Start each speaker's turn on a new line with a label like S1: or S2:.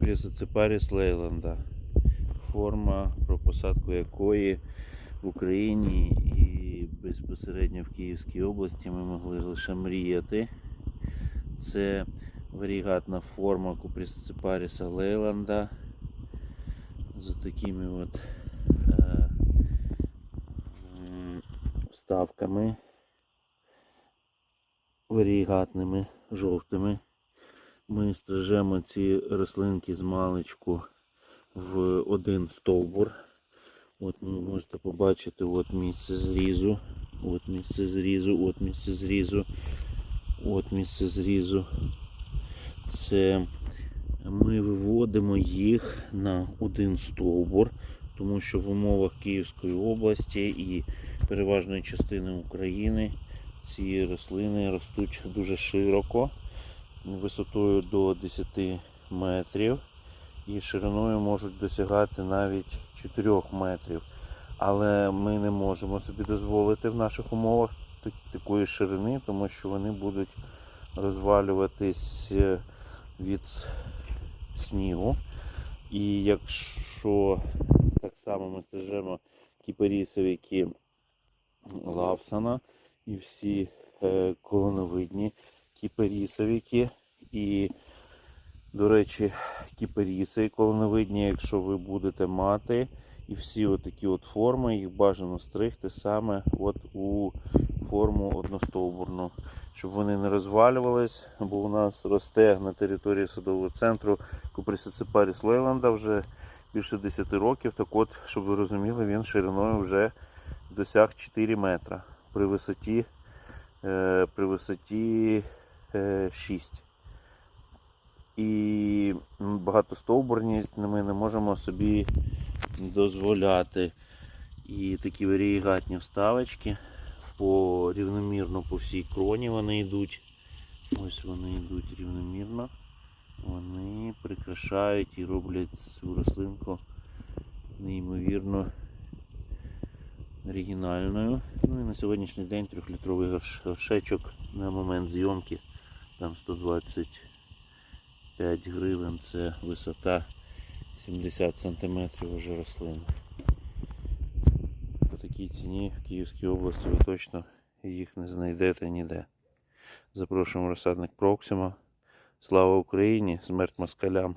S1: Купрісоцепаріс Лейланда. Форма, про посадку якої в Україні і безпосередньо в Київській області ми могли лише мріяти. Це варігатна форма Купрісоцепаріса Лейланда з такими от е, вставками варігатними, жовтими. Ми стрижемо ці рослинки з маличку в один стовбур. От ви можете побачити от місце зрізу, от місце зрізу, от місце зрізу, от місце зрізу. Це ми виводимо їх на один стовбур, тому що в умовах Київської області і переважної частини України ці рослини ростуть дуже широко, висотою до 10 метрів і шириною можуть досягати навіть 4 метрів. Але ми не можемо собі дозволити в наших умовах такої ширини, тому що вони будуть розвалюватись е, від снігу. І якщо так само ми стрижемо кіперісовики Лавсана і всі е, колоновидні кіперісовики і до речі, кіперіси колоновидні, якщо ви будете мати, і всі отакі от форми, їх бажано стригти саме от у форму одностовбурну, щоб вони не розвалювались, бо у нас росте на території садового центру Куприсиципаріс Лейланда вже більше 10 років. Так от, щоб ви розуміли, він шириною вже досяг 4 метра. При висоті, е, при висоті 6 і багатостовбурність ми не можемо собі дозволяти. І такі варієгатні вставочки по рівномірно по всій кроні вони йдуть. Ось вони йдуть рівномірно. Вони прикрашають і роблять цю рослинку неймовірно оригінальною. Ну і на сьогоднішній день трьохлітровий горшечок на момент зйомки там 125 гривень це висота 70 см вже рослини. По такій ціні в Київській області ви точно їх не знайдете ніде. Запрошуємо розсадник Проксима. Слава Україні! Смерть москалям!